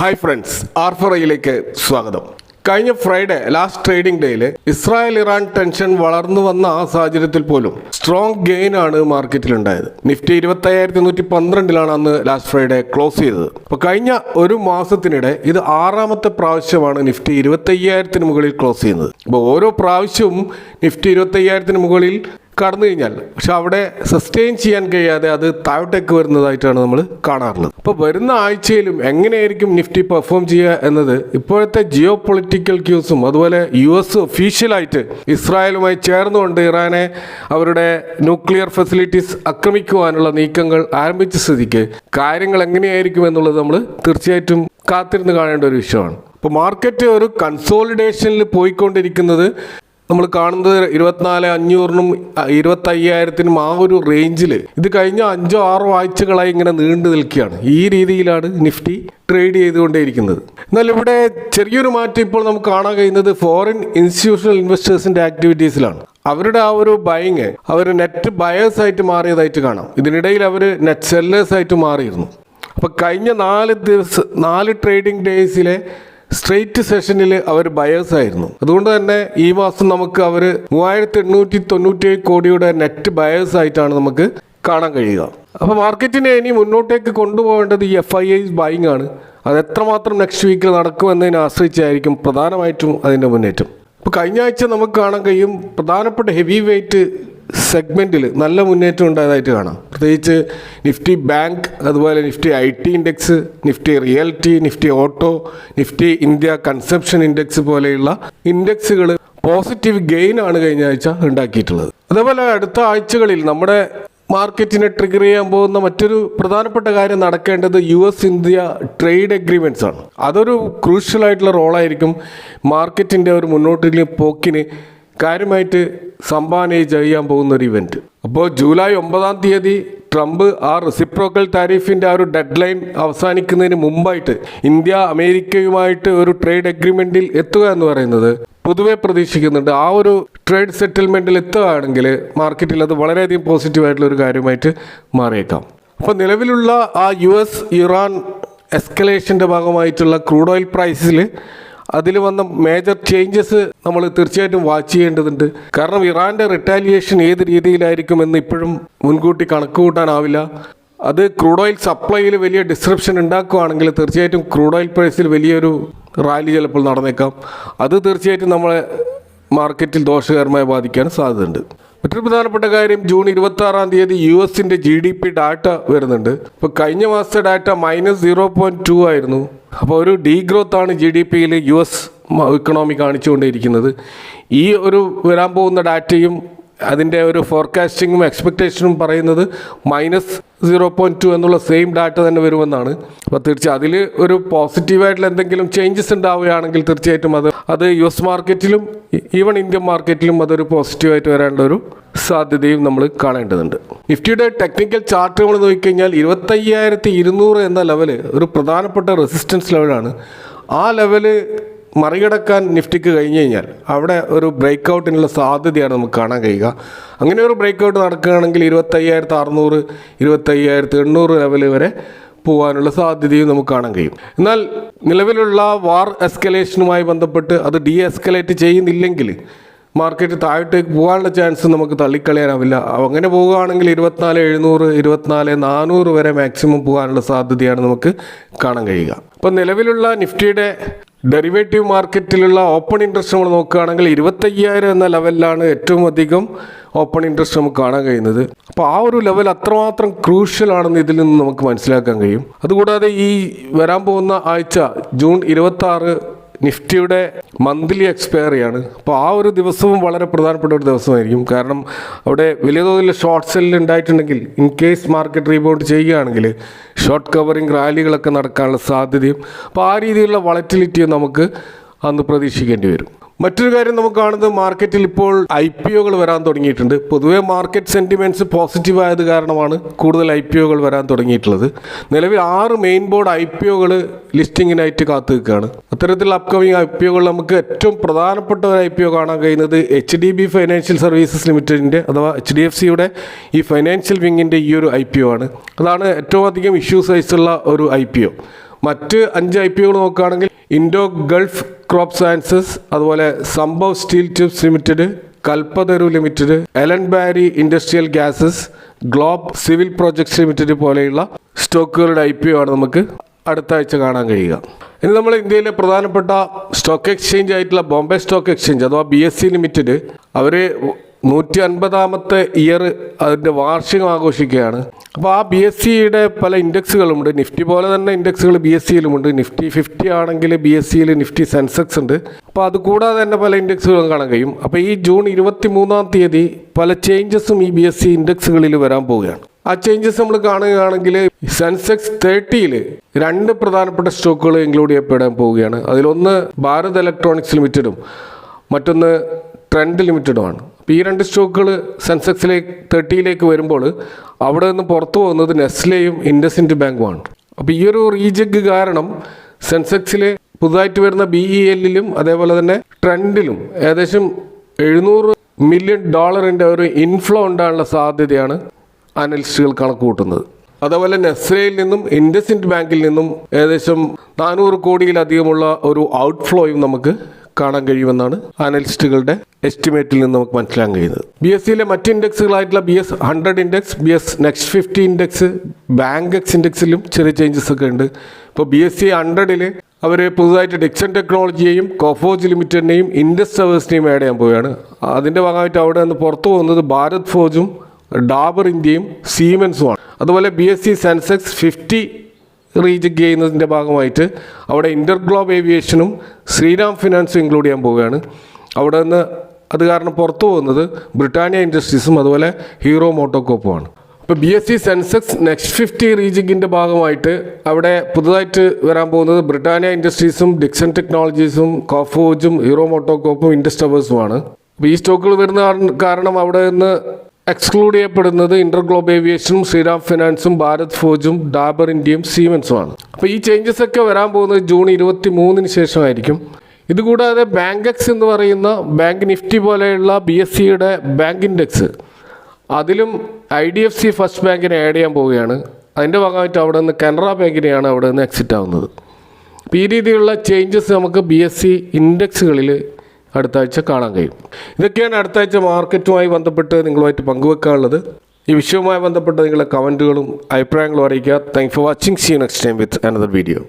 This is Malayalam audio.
ഹായ് ഫ്രണ്ട്സ് ആർഫറയിലേക്ക് സ്വാഗതം. കഴിഞ്ഞ ഫ്രൈഡേ ലാസ്റ്റ് ട്രേഡിംഗ് ഡേയിൽ ഇസ്രായേൽ ഇറാൻ ടെൻഷൻ വളർന്നു വന്ന ആ സാഹചര്യത്തിൽ പോലും സ്ട്രോങ് ഗെയിൻ ആണ് മാർക്കറ്റിൽ ഉണ്ടായത് നിഫ്റ്റി ഇരുപത്തി അയ്യായിരത്തി നൂറ്റി പന്ത്രണ്ടിലാണ് അന്ന് ലാസ്റ്റ് ഫ്രൈഡേ ക്ലോസ് ചെയ്തത്. അപ്പോൾ കഴിഞ്ഞ ഒരു മാസത്തിനിടെ ഇത് ആറാമത്തെ പ്രാവശ്യമാണ് നിഫ്റ്റി ഇരുപത്തി അയ്യായിരത്തിന് മുകളിൽ ക്ലോസ് ചെയ്യുന്നത്. അപ്പോൾ ഓരോ പ്രാവശ്യവും നിഫ്റ്റി ഇരുപത്തി അയ്യായിരത്തിന് മുകളിൽ കടന്നു കഴിഞ്ഞാൽ. പക്ഷെ അവിടെ സസ്റ്റെയിൻ ചെയ്യാൻ കഴിയാതെ അത് താഴോട്ടേക്ക് വരുന്നതായിട്ടാണ് നമ്മൾ കാണാറുള്ളത്. അപ്പോൾ വരുന്ന ആഴ്ചയിലും എങ്ങനെയായിരിക്കും നിഫ്റ്റി പെർഫോം ചെയ്യുക എന്നത് ഇപ്പോഴത്തെ ജിയോ പൊളിറ്റിക്കൽ ക്യൂസും അതുപോലെ യു എസ് ഒഫീഷ്യലായിട്ട് ഇസ്രായേലുമായി ചേർന്നുകൊണ്ട് ഇറാനെ അവരുടെ ന്യൂക്ലിയർ ഫെസിലിറ്റീസ് ആക്രമിക്കുവാനുള്ള നീക്കങ്ങൾ ആരംഭിച്ച സ്ഥിതിക്ക് കാര്യങ്ങൾ എങ്ങനെയായിരിക്കും എന്നുള്ളത് നമ്മൾ തീർച്ചയായിട്ടും കാത്തിരുന്ന് കാണേണ്ട ഒരു വിഷയമാണ്. ഇപ്പോൾ മാർക്കറ്റ് ഒരു കൺസോളിഡേഷനിൽ പോയിക്കൊണ്ടിരിക്കുന്നത് നമ്മൾ കാണുന്നത് ഇരുപത്തിനാല് അഞ്ഞൂറിനും ഇരുപത്തി അയ്യായിരത്തിനും ആ ഒരു റേഞ്ചിൽ ഇത് കഴിഞ്ഞ അഞ്ചോ ആറോ ആഴ്ചകളായി ഇങ്ങനെ നീണ്ടു നിൽക്കുകയാണ്. ഈ രീതിയിലാണ് നിഫ്റ്റി ട്രേഡ് ചെയ്തുകൊണ്ടേയിരിക്കുന്നത്. എന്നാൽ ഇവിടെ ചെറിയൊരു മാറ്റം ഇപ്പോൾ നമുക്ക് കാണാൻ കഴിയുന്നത് ഫോറിൻ ഇൻസ്റ്റിറ്റ്യൂഷണൽ ഇൻവെസ്റ്റേഴ്സിന്റെ ആക്ടിവിറ്റീസിലാണ് അവരുടെ ആ ഒരു ബൈങ് അവർ നെറ്റ് ബയേഴ്സ് ആയിട്ട് മാറിയതായിട്ട് കാണാം. ഇതിനിടയിൽ അവർ നെറ്റ് സെല്ലേഴ്സ് ആയിട്ട് മാറിയിരുന്നു. അപ്പോൾ കഴിഞ്ഞ നാല് ദിവസം നാല് ട്രേഡിംഗ് ഡേയ്സിലെ സ്ട്രെയിറ്റ് സെഷനിൽ അവർ ബയേഴ്സ് ആയിരുന്നു. അതുകൊണ്ട് തന്നെ ഈ മാസം നമുക്ക് അവർ മൂവായിരത്തി എണ്ണൂറ്റി തൊണ്ണൂറ്റി കോടിയുടെ നെറ്റ് ബയേഴ്സ് ആയിട്ടാണ് നമുക്ക് കാണാൻ കഴിയുക. അപ്പോൾ മാർക്കറ്റിനെ ഇനി മുന്നോട്ടേക്ക് കൊണ്ടുപോകേണ്ടത് ഈ എഫ് ഐ ഐ ബൈങ് ആണ്. അത് എത്രമാത്രം നെക്സ്റ്റ് വീക്കിൽ നടക്കുമെന്നതിനെ ആശ്രയിച്ചായിരിക്കും പ്രധാനമായിട്ടും അതിന്റെ മുന്നേറ്റം. ഇപ്പോൾ കഴിഞ്ഞ ആഴ്ച നമുക്ക് കാണാൻ കഴിയും പ്രധാനപ്പെട്ട ഹെവി വെയിറ്റ് സെഗ്മെന്റിൽ നല്ല മുന്നേറ്റം ഉണ്ടായതായിട്ട് കാണാം. പ്രത്യേകിച്ച് നിഫ്റ്റി ബാങ്ക് അതുപോലെ Nifty I T index Nifty realty Nifty auto Nifty India conception index പോലെയുള്ള ഇൻഡെക്സുകൾ പോസിറ്റീവ് ഗെയിൻ ആണ് കഴിഞ്ഞ ആഴ്ച ഉണ്ടാക്കിയിട്ടുള്ളത്. അതേപോലെ അടുത്ത ആഴ്ചകളിൽ നമ്മുടെ മാർക്കറ്റിനെ ട്രിഗർ ചെയ്യാൻ പോകുന്ന മറ്റൊരു പ്രധാനപ്പെട്ട കാര്യം നടക്കേണ്ടത് U S India trade agreements ആണ്. അതൊരു ക്രൂഷ്യൽ ആയിട്ടുള്ള റോളായിരിക്കും മാർക്കറ്റിന്റെ ഒരു മുന്നോട്ടുള്ള പോക്കിന് കാര്യമായിട്ട് സംഭാവന ചെയ്യാൻ പോകുന്ന ഒരു ഇവന്റ് അപ്പോൾ ജൂലൈ ഒമ്പതാം തീയതി ട്രംപ് ആ റെസിപ്രോക്കൽ താരിഫിന്റെ ആ ഒരു ഡെഡ് ലൈൻ അവസാനിക്കുന്നതിന് മുമ്പായിട്ട് ഇന്ത്യ അമേരിക്കയുമായിട്ട് ഒരു ട്രേഡ് അഗ്രിമെന്റിൽ എത്തുക എന്ന് പറയുന്നത് പൊതുവെ പ്രതീക്ഷിക്കുന്നുണ്ട്. ആ ഒരു ട്രേഡ് സെറ്റിൽമെന്റിൽ എത്തുകയാണെങ്കിൽ മാർക്കറ്റിൽ അത് വളരെയധികം പോസിറ്റീവായിട്ടുള്ള ഒരു കാര്യമായിട്ട് മാറിയേക്കാം. അപ്പോൾ നിലവിലുള്ള ആ യു എസ് ഇറാൻ എസ്കലേഷന്റെ ഭാഗമായിട്ടുള്ള ക്രൂഡ് ഓയിൽ പ്രൈസിൽ അതിൽ വന്ന മേജർ ചേഞ്ചസ് നമ്മൾ തീർച്ചയായിട്ടും വാച്ച് ചെയ്യേണ്ടതുണ്ട്. കാരണം ഇറാന്റെ റിട്ടാലിയേഷൻ ഏത് രീതിയിലായിരിക്കും എന്ന് ഇപ്പോഴും മുൻകൂട്ടി കണക്ക് കൂട്ടാനാവില്ല അത് ക്രൂഡ് ഓയിൽ സപ്ലൈയിൽ വലിയ ഡിസ്ക്രിപ്ഷൻ ഉണ്ടാക്കുകയാണെങ്കിൽ തീർച്ചയായിട്ടും ക്രൂഡ് ഓയിൽ പ്രൈസിൽ വലിയൊരു റാലി ചിലപ്പോൾ നടന്നേക്കാം. അത് തീർച്ചയായിട്ടും നമ്മളെ മാർക്കറ്റിൽ ദോഷകരമായി ബാധിക്കാൻ സാധ്യതയുണ്ട്. മറ്റൊരു പ്രധാനപ്പെട്ട കാര്യം ജൂൺ ഇരുപത്തി ആറാം തീയതി യു എസിന്റെ ജി ഡി പി ഡാറ്റ വരുന്നുണ്ട്. ഇപ്പോൾ കഴിഞ്ഞ മാസത്തെ data minus zero point two ആയിരുന്നു. അപ്പോൾ ഒരു ഡീ ഗ്രോത്ത് ആണ് ജി ഡി പിയിൽ യു എസ് ഇക്കണോമി കാണിച്ചുകൊണ്ടിരിക്കുന്നത്. ഈ ഒരു വരാൻ പോകുന്ന ഡാറ്റയും അതിന്റെ ഒരു ഫോർകാസ്റ്റിങ്ങും എക്സ്പെക്റ്റേഷനും പറയുന്നത് മൈനസ് സീറോ പോയിന്റ് ടു എന്നുള്ള സെയിം ഡാറ്റ തന്നെ വരുമെന്നാണ്. അപ്പോൾ തീർച്ചയായും അതിൽ ഒരു പോസിറ്റീവായിട്ടുള്ള എന്തെങ്കിലും ചേഞ്ചസ് ഉണ്ടാവുകയാണെങ്കിൽ തീർച്ചയായിട്ടും അത് അത് യു എസ് മാർക്കറ്റിലും ഈവൺ ഇന്ത്യൻ മാർക്കറ്റിലും അതൊരു പോസിറ്റീവായിട്ട് വരാനുള്ള ഒരു സാധ്യതയും നമ്മൾ കാണേണ്ടതുണ്ട്. നിഫ്റ്റിയുടെ ടെക്നിക്കൽ ചാർട്ട് നമ്മൾ നോക്കിക്കഴിഞ്ഞാൽ ഇരുപത്തയ്യായിരത്തി ഇരുന്നൂറ് എന്ന ലെവൽ ഒരു പ്രധാനപ്പെട്ട റെസിസ്റ്റൻസ് ലെവലാണ് ആ ലെവൽ മറികടക്കാൻ നിഫ്റ്റിക്ക് കഴിഞ്ഞു കഴിഞ്ഞാൽ അവിടെ ഒരു ബ്രേക്ക് ഔട്ടിനുള്ള സാധ്യതയാണ് നമുക്ക് കാണാൻ കഴിയുക. അങ്ങനെ ഒരു ബ്രേക്ക് ഔട്ട് നടക്കുകയാണെങ്കിൽ ഇരുപത്തയ്യായിരത്തി അറുന്നൂറ് ഇരുപത്തയ്യായിരത്തി എണ്ണൂറ് ലെവൽ വരെ പോകാനുള്ള സാധ്യതയും നമുക്ക് കാണാൻ കഴിയും. എന്നാൽ നിലവിലുള്ള വാർ എസ്കലേഷനുമായി ബന്ധപ്പെട്ട് അത് ഡി എസ്കലേറ്റ് ചെയ്യുന്നില്ലെങ്കിൽ മാർക്കറ്റ് താഴോട്ടേക്ക് പോകാനുള്ള ചാൻസ് നമുക്ക് തള്ളിക്കളയാനാവില്ല. അങ്ങനെ പോവുകയാണെങ്കിൽ ഇരുപത്തിനാല് എഴുന്നൂറ് ഇരുപത്തിനാല് നാനൂറ് വരെ മാക്സിമം പോകാനുള്ള സാധ്യതയാണ് നമുക്ക് കാണാൻ കഴിയുക. അപ്പോൾ നിലവിലുള്ള നിഫ്റ്റിയുടെ ഡെറിവേറ്റീവ് മാർക്കറ്റിലുള്ള ഓപ്പൺ ഇൻട്രസ്റ്റ് നമ്മൾ നോക്കുകയാണെങ്കിൽ ഇരുപത്തയ്യായിരം എന്ന ലെവലിലാണ് ഏറ്റവും അധികം ഓപ്പൺ ഇൻട്രസ്റ്റ് നമുക്ക് കാണാൻ കഴിയുന്നത്. അപ്പോൾ ആ ഒരു ലെവൽ അത്രമാത്രം ക്രൂഷ്യൽ ആണെന്ന് ഇതിൽ നിന്ന് നമുക്ക് മനസ്സിലാക്കാൻ കഴിയും. അതുകൂടാതെ ഈ വരാൻ പോകുന്ന ആഴ്ച ജൂൺ ഇരുപത്തി നിഫ്റ്റിയുടെ മന്ത്ലി എക്സ്പയറിയാണ്. അപ്പോൾ ആ ഒരു ദിവസവും വളരെ പ്രധാനപ്പെട്ട ഒരു ദിവസമായിരിക്കും. കാരണം അവിടെ വലിയ തോതിൽ ഷോർട്ട് സെല്ലിൽ ഉണ്ടായിട്ടുണ്ടെങ്കിൽ ഇൻ കേസ് മാർക്കറ്റ് റീബൗണ്ട് ചെയ്യുകയാണെങ്കിൽ ഷോർട്ട് കവറിങ് റാലികളൊക്കെ നടക്കാനുള്ള സാധ്യതയും അപ്പോൾ ആ രീതിയിലുള്ള വളറ്റിലിറ്റിയും നമുക്ക് അന്ന് പ്രതീക്ഷിക്കേണ്ടി വരും. മറ്റൊരു കാര്യം നമുക്ക് കാണുന്നത് മാർക്കറ്റിൽ ഇപ്പോൾ ഐ പി ഒകൾ വരാൻ തുടങ്ങിയിട്ടുണ്ട്. പൊതുവേ മാർക്കറ്റ് സെന്റിമെന്റ്സ് പോസിറ്റീവ് ആയത് കാരണമാണ് കൂടുതൽ ഐ പി ഒകൾ വരാൻ തുടങ്ങിയിട്ടുള്ളത്. നിലവിൽ ആറ് മെയിൻ ബോർഡ് ഐ പി ഒകൾ ലിസ്റ്റിങ്ങിനായിട്ട് കാത്തു നിൽക്കുകയാണ് അത്തരത്തിലുള്ള അപ്കമിങ് ഐ പി ഒകൾ നമുക്ക് ഏറ്റവും പ്രധാനപ്പെട്ട ഒരു ഐ പി ഒ കാണാൻ കഴിയുന്നത് H D B financial services ലിമിറ്റഡിന്റെ അഥവാ എച്ച് ഡി എഫ് സിയുടെ ഈ ഫൈനാൻഷ്യൽ വിങ്ങിന്റെ ഈ ഒരു ഐ പി ഒ ആണ്. അതാണ് ഏറ്റവും അധികം ഇഷ്യൂസ് ആയിട്ടുള്ള ഒരു ഐ പി ഒ. മറ്റ് അഞ്ച് ഐ പി ഒകൾ നോക്കുകയാണെങ്കിൽ ഇൻഡോ ഗൾഫ് ക്രോപ്പ് സയൻസസ് അതുപോലെ Sambhav steel tubes limited Kalpataru limited Ellenbarrie industrial gases globe civil projects limited പോലെയുള്ള സ്റ്റോക്കുകളുടെ ഐ പി ആണ് നമുക്ക് അടുത്ത ആഴ്ച കാണാൻ കഴിയുക. ഇനി നമ്മൾ ഇന്ത്യയിലെ പ്രധാനപ്പെട്ട സ്റ്റോക്ക് എക്സ്ചേഞ്ച് ആയിട്ടുള്ള ബോംബെ സ്റ്റോക്ക് എക്സ്ചേഞ്ച് അഥവാ ബി എസ് സി ലിമിറ്റഡ് അവർ നൂറ്റി അൻപതാമത്തെ ഇയർ അതിന്റെ വാർഷികം ആഘോഷിക്കുകയാണ്. അപ്പോൾ ആ ബി എസ് സിയുടെ പല ഇൻഡെക്സുകളുമുണ്ട്. നിഫ്റ്റി പോലെ തന്നെ ഇൻഡെക്സുകൾ ബി എസ് സിയിലുമുണ്ട് നിഫ്റ്റി ഫിഫ്റ്റി ആണെങ്കിൽ ബി എസ് സിയിൽ നിഫ്റ്റി സെൻസെക്സ് ഉണ്ട്. അപ്പോൾ അത് കൂടാതെ തന്നെ പല ഇൻഡെക്സുകളും കാണാൻ കഴിയും. അപ്പോൾ ഈ ജൂൺ ഇരുപത്തി മൂന്നാം തീയതി പല ചേഞ്ചസും ഈ ബി എസ് സി ഇൻഡെക്സുകളിൽ വരാൻ പോവുകയാണ്. ആ ചേഞ്ചസ് നമ്മൾ കാണുകയാണെങ്കിൽ സെൻസെക്സ് തേർട്ടിയിൽ രണ്ട് പ്രധാനപ്പെട്ട സ്റ്റോക്കുകൾ ഇൻക്ലൂഡ് ചെയ്യപ്പെടാൻ പോവുകയാണ്. അതിലൊന്ന് ഭാരത് ഇലക്ട്രോണിക്സ് ലിമിറ്റഡും. മറ്റൊന്ന് ട്രെൻഡ് ലിമിറ്റഡുമാണ്. ഈ രണ്ട് സ്റ്റോക്കുകൾ സെൻസെക്സിലേക്ക് തേർട്ടിയിലേക്ക് വരുമ്പോൾ അവിടെ നിന്ന് പുറത്തു പോകുന്നത് നെസ്ലെയും ഇൻഡസിൻഡ് ബാങ്കുമാണ്. അപ്പോൾ ഈ ഒരു റീജഗ് കാരണം സെൻസെക്സിലെ പുതുതായിട്ട് വരുന്ന ബി ഇ എല്ലിലും അതേപോലെ തന്നെ ട്രെൻഡിലും ഏകദേശം എഴുന്നൂറ് മില്യൺ ഡോളറിന്റെ ഒരു ഇൻഫ്ലോ ഉണ്ടാകാനുള്ള സാധ്യതയാണ് അനലിസ്റ്റുകൾ കണക്ക് കൂട്ടുന്നത് അതേപോലെ നെസ്രയിൽ നിന്നും ഇൻഡസിൻഡ് ബാങ്കിൽ നിന്നും ഏകദേശം നാനൂറ് കോടിയിലധികമുള്ള ഒരു ഔട്ട്ഫ്ലോയും നമുക്ക് കാണാൻ കഴിയുമെന്നാണ് അനലിസ്റ്റുകളുടെ എസ്റ്റിമേറ്റിൽ നിന്ന് നമുക്ക് മനസ്സിലാക്കാൻ കഴിയുന്നത്. ബി എസ് സിയിലെ മറ്റ് ഇൻഡെക്സുകളായിട്ടുള്ള B S hundred index B S next fifty index bankex ഇൻഡെക്സിലും ചെറിയ ചേഞ്ചസ് ഒക്കെ ഉണ്ട്. ഇപ്പോൾ ബി എസ് സി ഹൺഡ്രഡിൽ അവർ പുതുതായിട്ട് ഡിക്സൺ ടെക്നോളജിയെയും കോഫോജ് ലിമിറ്റഡിനെയും ഇൻഡസ് സർവീസിനെയും ആഡ് ചെയ്യാൻ പോവുകയാണ്. അതിന്റെ ഭാഗമായിട്ട് അവിടെ നിന്ന് പുറത്തു പോകുന്നത് ഭാരത് ഫോജും ഡാബർ ഇന്ത്യയും സീമെൻസുമാണ് അതുപോലെ B S C Sensex fifty rejig ചെയ്യുന്നതിന്റെ ഭാഗമായിട്ട് അവിടെ ഇന്റർഗ്ലോബ് ഏവിയേഷനും ശ്രീരാം ഫിനാൻസും ഇൻക്ലൂഡ് ചെയ്യാൻ പോവുകയാണ്. അവിടെ നിന്ന് അത് കാരണം പുറത്തു പോകുന്നത് ബ്രിട്ടാനിയ ഇൻഡസ്ട്രീസും അതുപോലെ ഹീറോ മോട്ടോകോപ്പുമാണ് ഇപ്പോൾ B S C Sensex next fifty റീജിങ്ങിന്റെ ഭാഗമായിട്ട് അവിടെ പുതുതായിട്ട് വരാൻ പോകുന്നത് ബ്രിട്ടാനിയ ഇൻഡസ്ട്രീസും ഡിക്സൺ ടെക്നോളജീസും കോഫോജും ഹീറോ മോട്ടോകോപ്പും ഇൻഡസ്റ്റവേഴ്സുമാണ് അപ്പോൾ ഈ സ്റ്റോക്കുകൾ വരുന്ന കാരണം അവിടെ നിന്ന് എക്സ്ക്ലൂഡ് ചെയ്യപ്പെടുന്നത് ഇന്റർ ഗ്ലോബ് ഏവിയേഷനും ശ്രീറാം ഫിനാൻസും ഭാരത് ഫോജും ഡാബർ ഇന്ത്യയും സീമെൻസുമാണ് അപ്പോൾ ഈ ചേഞ്ചസ് ഒക്കെ വരാൻ പോകുന്നത് ജൂൺ ഇരുപത്തി മൂന്നിന് ശേഷമായിരിക്കും. ഇതുകൂടാതെ ബാങ്ക് എക്സ് എന്ന് പറയുന്ന ബാങ്ക് നിഫ്റ്റി പോലെയുള്ള ബി എസ് സിയുടെ ബാങ്ക് ഇൻഡെക്സ് അതിലും I D F C first ബാങ്കിനെ ആഡ് ചെയ്യാൻ പോവുകയാണ്. അതിന്റെ ഭാഗമായിട്ട് അവിടെ നിന്ന് കനറ ബാങ്കിനെയാണ് അവിടെ നിന്ന് എക്സിറ്റ് ആവുന്നത്. ഈ രീതിയിലുള്ള ചേഞ്ചസ് നമുക്ക് ബി എസ് സി ഇൻഡെക്സുകളിൽ അടുത്ത ആഴ്ച കാണാൻ കഴിയും. ഇതൊക്കെയാണ് അടുത്ത ആഴ്ച മാർക്കറ്റുമായി ബന്ധപ്പെട്ട് നിങ്ങളുമായിട്ട് പങ്കുവെക്കാനുള്ളത്. ഈ വിഷയവുമായി ബന്ധപ്പെട്ട് നിങ്ങളുടെ കമന്റുകളും അഭിപ്രായങ്ങളും അറിയിക്കുക. Thank for watching see next time with another video